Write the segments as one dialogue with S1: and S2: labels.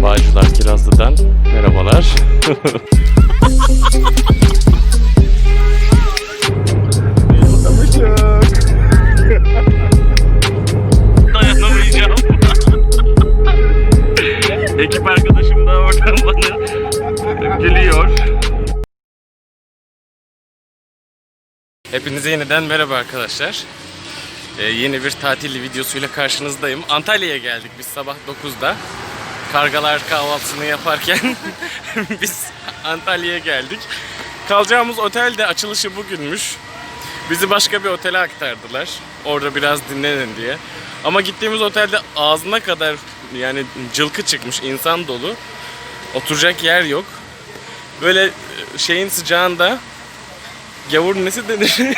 S1: Bağcılar Kirazlı'dan merhabalar. Dayanamayacağım. Ekip arkadaşım da oradan bana gülüyor. Hepinize yeniden merhaba arkadaşlar. Ee, yeni bir tatil videosuyla karşınızdayım. Antalya'ya geldik biz sabah 9'da. Kargalar kahvaltısını yaparken biz Antalya'ya geldik. Kalacağımız otel de açılışı bugünmüş. Bizi başka bir otele aktardılar. Orada biraz dinlenin diye. Ama gittiğimiz otelde ağzına kadar yani cılkı çıkmış, insan dolu. Oturacak yer yok. Böyle e, şeyin sıcağında gavur nesi denir?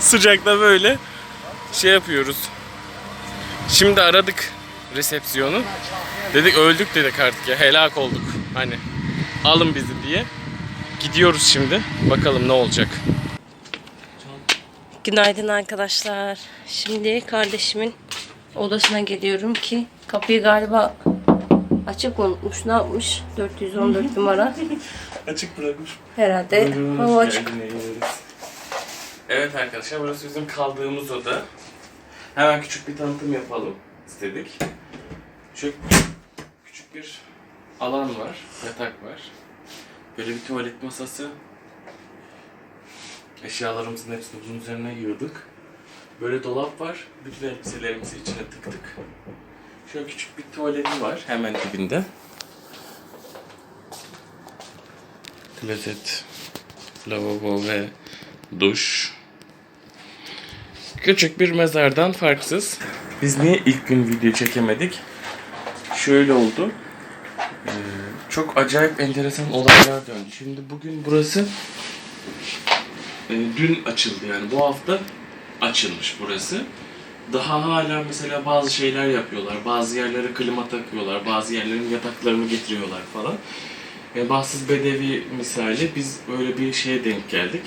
S1: Sıcakta böyle şey yapıyoruz. Şimdi aradık resepsiyonu. Dedik öldük dedik artık ya helak olduk. Hani alın bizi diye. Gidiyoruz şimdi. Bakalım ne olacak.
S2: Günaydın arkadaşlar. Şimdi kardeşimin odasına geliyorum ki kapıyı galiba açık unutmuş. Ne yapmış? 414 numara.
S1: Açık bırakmış.
S2: Herhalde hava açık.
S1: Evet arkadaşlar burası bizim kaldığımız oda. Hemen küçük bir tanıtım yapalım istedik. Şu küçük bir alan var, yatak var. Böyle bir tuvalet masası. Eşyalarımızın hepsini bunun üzerine yığdık. Böyle dolap var. Bütün elbiselerimizi içine tıktık. Şöyle küçük bir tuvaleti var hemen dibinde. Klozet, lavabo ve duş. Küçük bir mezardan farksız. Biz niye ilk gün video çekemedik? Şöyle oldu. Ee, çok acayip enteresan olaylar döndü. Şimdi bugün burası e, dün açıldı yani bu hafta açılmış burası. Daha hala mesela bazı şeyler yapıyorlar. Bazı yerlere klima takıyorlar. Bazı yerlerin yataklarını getiriyorlar falan. Yani bahtsız bedevi misali biz böyle bir şeye denk geldik.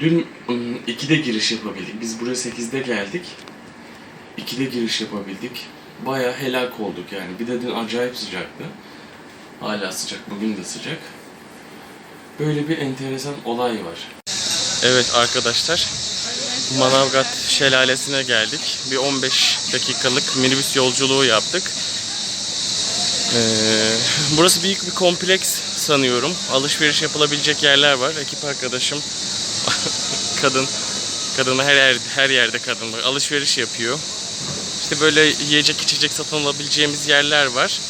S1: Dün ım, 2'de giriş yapabildik. Biz buraya 8'de geldik. 2'de giriş yapabildik. Baya helak olduk yani. Bir de dün acayip sıcaktı. Hala sıcak, bugün de sıcak. Böyle bir enteresan olay var. Evet arkadaşlar, Manavgat Şelalesi'ne geldik. Bir 15 dakikalık minibüs yolculuğu yaptık. Ee, burası büyük bir kompleks sanıyorum. Alışveriş yapılabilecek yerler var. Ekip arkadaşım kadın kadını her yer, her yerde kadın var. Alışveriş yapıyor. İşte böyle yiyecek içecek satın alabileceğimiz yerler var.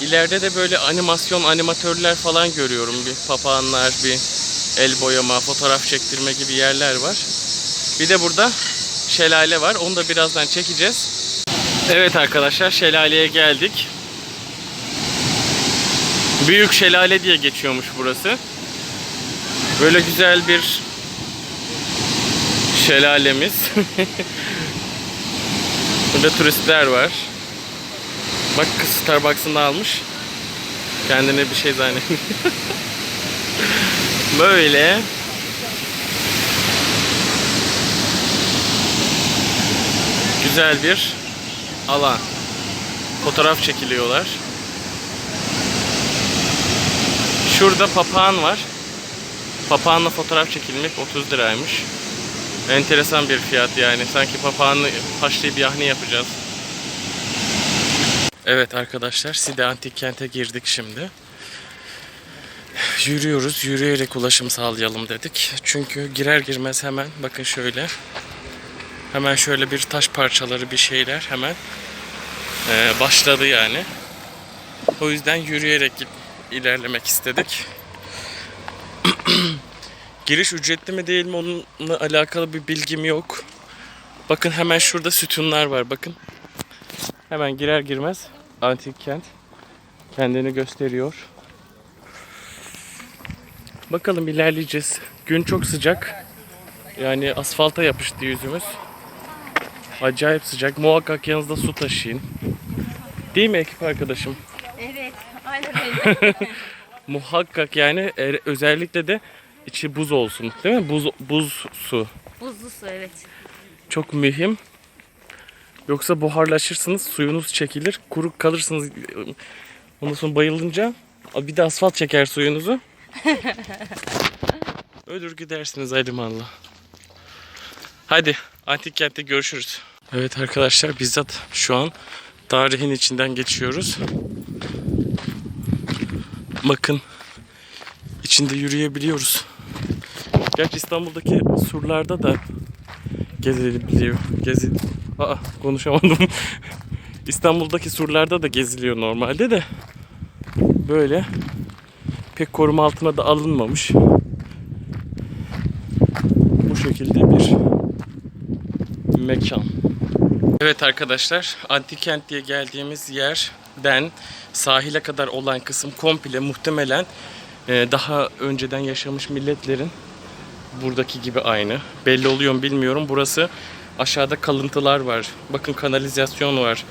S1: İleride de böyle animasyon animatörler falan görüyorum. Bir papağanlar, bir el boyama, fotoğraf çektirme gibi yerler var. Bir de burada şelale var. Onu da birazdan çekeceğiz. Evet arkadaşlar şelaleye geldik. Büyük şelale diye geçiyormuş burası. Böyle güzel bir şelalemiz. Burada turistler var. Bak kız Starbucks'ını almış. Kendine bir şey zannediyor. Böyle. Güzel bir alan. Fotoğraf çekiliyorlar. Şurada papağan var. Papağanla fotoğraf çekilmek 30 liraymış. Enteresan bir fiyat yani. Sanki papağanı haşlayıp yahni yapacağız. Evet arkadaşlar Side Antik Kent'e girdik şimdi. Yürüyoruz. Yürüyerek ulaşım sağlayalım dedik. Çünkü girer girmez hemen bakın şöyle. Hemen şöyle bir taş parçaları bir şeyler hemen eee, başladı yani. O yüzden yürüyerek ilerlemek istedik. Giriş ücretli mi değil mi onunla alakalı bir bilgim yok. Bakın hemen şurada sütunlar var bakın. Hemen girer girmez antik kent kendini gösteriyor. Bakalım ilerleyeceğiz. Gün çok sıcak. Yani asfalta yapıştı yüzümüz. Acayip sıcak. Muhakkak yanınızda su taşıyın. Değil mi ekip arkadaşım?
S2: Evet, aynen öyle.
S1: Muhakkak yani e, özellikle de içi buz olsun. Değil mi? Buz, buz su.
S2: Buzlu su evet.
S1: Çok mühim. Yoksa buharlaşırsınız, suyunuz çekilir, kuru kalırsınız. Ondan sonra bayılınca bir de asfalt çeker suyunuzu. Ölür gidersiniz alimallah. Hadi antik kentte görüşürüz. Evet arkadaşlar bizzat şu an tarihin içinden geçiyoruz. Bakın içinde yürüyebiliyoruz. Gerçi İstanbul'daki surlarda da gezilebiliyor. Gezi... Aa konuşamadım. İstanbul'daki surlarda da geziliyor normalde de. Böyle pek koruma altına da alınmamış. Bu şekilde bir mekan. Evet arkadaşlar, Antik Kent diye geldiğimiz yerden sahile kadar olan kısım komple muhtemelen e, daha önceden yaşamış milletlerin buradaki gibi aynı. Belli oluyor mu bilmiyorum. Burası aşağıda kalıntılar var. Bakın kanalizasyon var.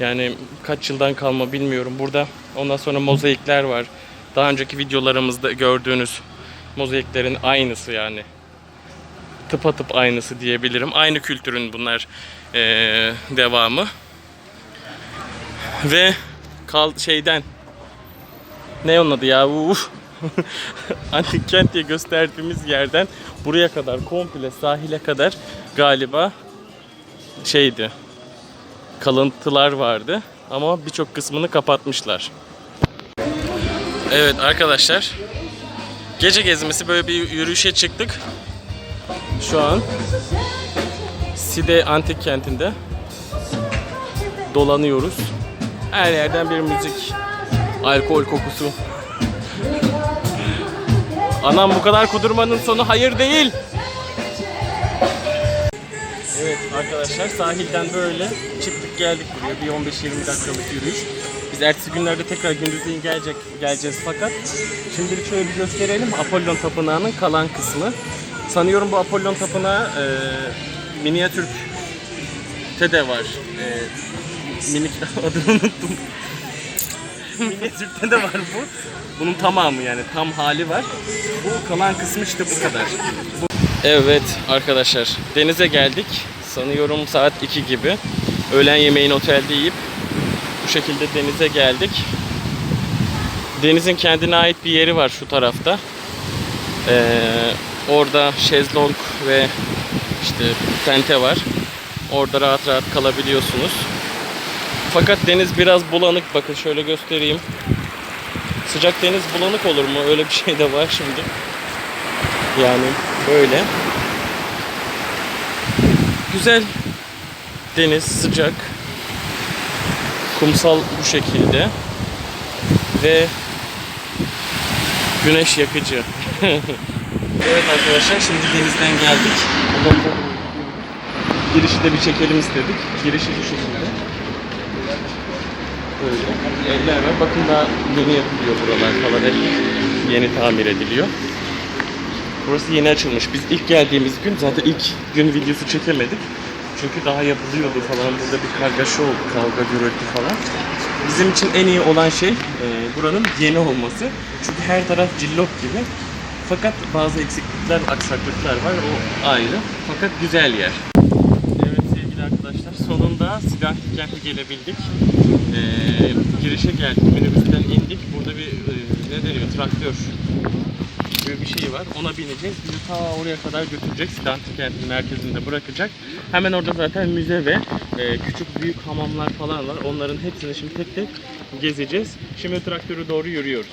S1: Yani kaç yıldan kalma bilmiyorum. Burada ondan sonra mozaikler var. Daha önceki videolarımızda gördüğünüz mozaiklerin aynısı yani. Tıpatıp aynısı diyebilirim. Aynı kültürün bunlar eee, devamı. Ve kal şeyden ne onun adı ya? Uf. Antik kent diye gösterdiğimiz yerden buraya kadar komple sahile kadar galiba şeydi. Kalıntılar vardı ama birçok kısmını kapatmışlar. Evet arkadaşlar. Gece gezmesi böyle bir yürüyüşe çıktık. Şu an Side Antik Kenti'nde dolanıyoruz. Her yerden bir müzik, alkol kokusu. Anam bu kadar kudurmanın sonu hayır değil. Evet arkadaşlar sahilden böyle çıktık geldik buraya bir 15-20 dakikalık yürüyüş. Biz ertesi günlerde tekrar gündüzleyin gelecek geleceğiz fakat şimdilik şöyle bir gösterelim Apollon Tapınağı'nın kalan kısmı. Sanıyorum bu Apollon Tapınağı e, minyatürkte de var. E, minik adını unuttum. minyatürkte de var bu. Bunun tamamı yani tam hali var. Bu kalan kısmı işte bu kadar. Evet arkadaşlar denize geldik. Sanıyorum saat 2 gibi. Öğlen yemeğini otelde yiyip bu şekilde denize geldik. Denizin kendine ait bir yeri var şu tarafta. Ee, orada şezlong ve işte tente var. Orada rahat rahat kalabiliyorsunuz. Fakat deniz biraz bulanık. Bakın şöyle göstereyim. Sıcak deniz bulanık olur mu? Öyle bir şey de var şimdi. Yani böyle. Güzel deniz sıcak. Kumsal bu şekilde. Ve güneş yakıcı. evet arkadaşlar şimdi denizden geldik. Girişi de bir çekelim istedik. Girişi bu şekilde. Var. Bakın daha yeni yapılıyor buralar falan. Hep yeni tamir ediliyor. Burası yeni açılmış. Biz ilk geldiğimiz gün zaten ilk gün videosu çekemedik. Çünkü daha yapılıyordu falan. Burada bir kargaşa oldu. Kavga, gürültü falan. Bizim için en iyi olan şey e, buranın yeni olması. Çünkü her taraf cillop gibi. Fakat bazı eksiklikler, aksaklıklar var. O ayrı. Fakat güzel yer. Silah Kent'e gelebildik. Ee, girişe geldik, minibüsten indik. Burada bir e, ne deniyor traktör gibi bir şey var. Ona bineceğiz. Bizi ta oraya kadar götürecek. Sidantik Kent'in merkezinde bırakacak. Hemen orada zaten müze ve e, küçük büyük hamamlar falan var. Onların hepsini şimdi tek tek gezeceğiz. Şimdi traktöre doğru yürüyoruz.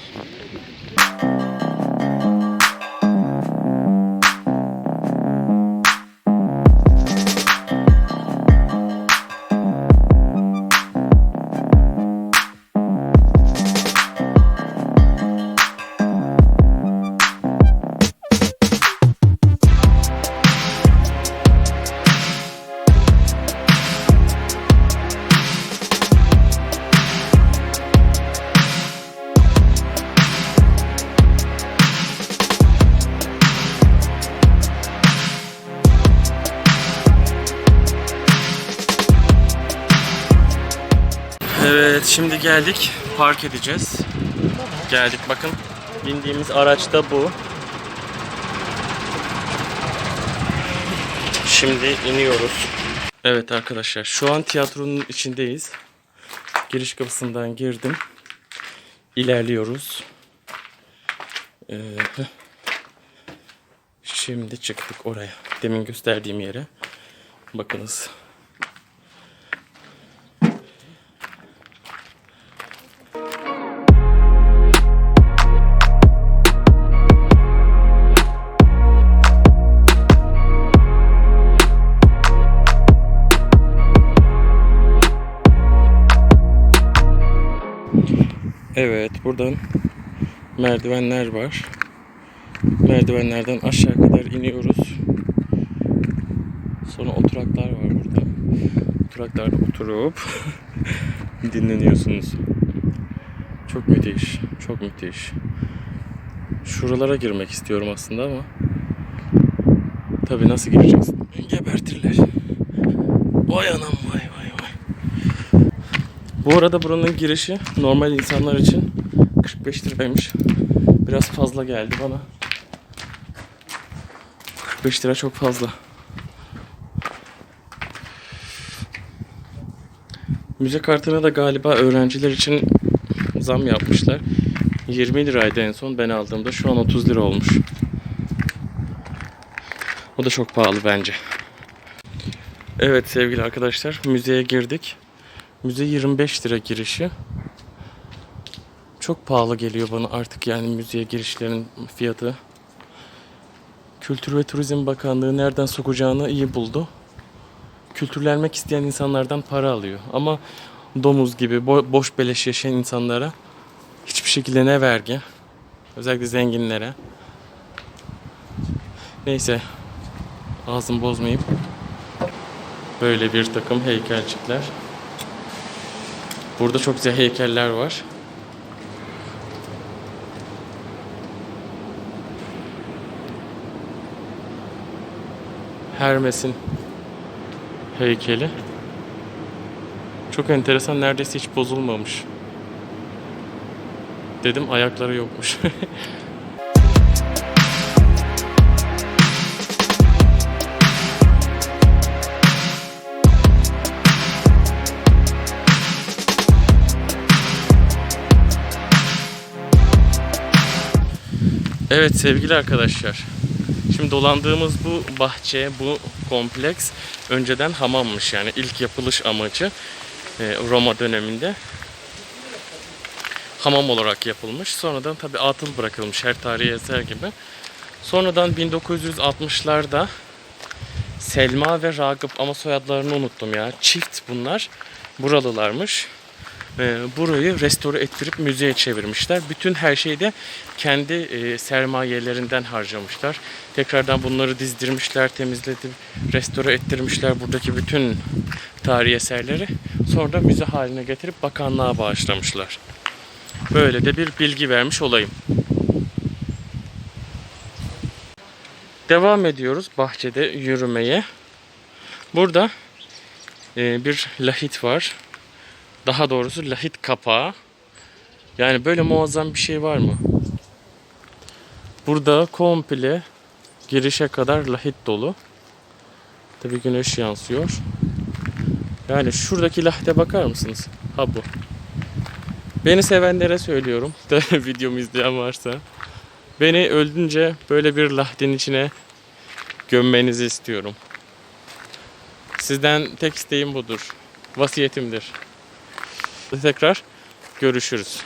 S1: Evet şimdi geldik park edeceğiz. Geldik bakın bindiğimiz araç da bu. Şimdi iniyoruz. Evet arkadaşlar şu an tiyatronun içindeyiz. Giriş kapısından girdim. İlerliyoruz. Ee, şimdi çıktık oraya. Demin gösterdiğim yere. Bakınız. Buradan merdivenler var. Merdivenlerden aşağı kadar iniyoruz. Sonra oturaklar var burada. Oturaklarda oturup dinleniyorsunuz. Çok müthiş, çok müthiş. Şuralara girmek istiyorum aslında ama tabi nasıl gireceksin? Gebertirler. Vay anam vay vay vay. Bu arada buranın girişi normal insanlar için 45 liraymış. Biraz fazla geldi bana. 45 lira çok fazla. Müze kartına da galiba öğrenciler için zam yapmışlar. 20 liraydı en son ben aldığımda. Şu an 30 lira olmuş. O da çok pahalı bence. Evet sevgili arkadaşlar müzeye girdik. Müze 25 lira girişi. Çok pahalı geliyor bana artık yani müzeye girişlerin fiyatı. Kültür ve Turizm Bakanlığı nereden sokacağını iyi buldu. Kültürlenmek isteyen insanlardan para alıyor. Ama domuz gibi bo- boş beleş yaşayan insanlara hiçbir şekilde ne vergi. Özellikle zenginlere. Neyse. Ağzım bozmayıp böyle bir takım heykelcikler. Burada çok güzel heykeller var. Hermes'in heykeli. Çok enteresan neredeyse hiç bozulmamış. Dedim ayakları yokmuş. Evet sevgili arkadaşlar. Şimdi dolandığımız bu bahçe, bu kompleks önceden hamammış yani ilk yapılış amacı e, Roma döneminde hamam olarak yapılmış. Sonradan tabi atıl bırakılmış her tarihi eser gibi. Sonradan 1960'larda Selma ve Ragıp ama soyadlarını unuttum ya. Çift bunlar. Buralılarmış. Ee, burayı restore ettirip müzeye çevirmişler. Bütün her şeyi de kendi e, sermayelerinden harcamışlar. Tekrardan bunları dizdirmişler, temizledip restore ettirmişler buradaki bütün tarihi eserleri. Sonra da müze haline getirip bakanlığa bağışlamışlar. Böyle de bir bilgi vermiş olayım. Devam ediyoruz bahçede yürümeye. Burada e, bir lahit var. Daha doğrusu lahit kapağı. Yani böyle muazzam bir şey var mı? Burada komple girişe kadar lahit dolu. Tabi güneş yansıyor. Yani şuradaki lahite bakar mısınız? Ha bu. Beni sevenlere söylüyorum. Videomu izleyen varsa. Beni öldünce böyle bir lahtin içine gömmenizi istiyorum. Sizden tek isteğim budur. Vasiyetimdir. Tekrar görüşürüz.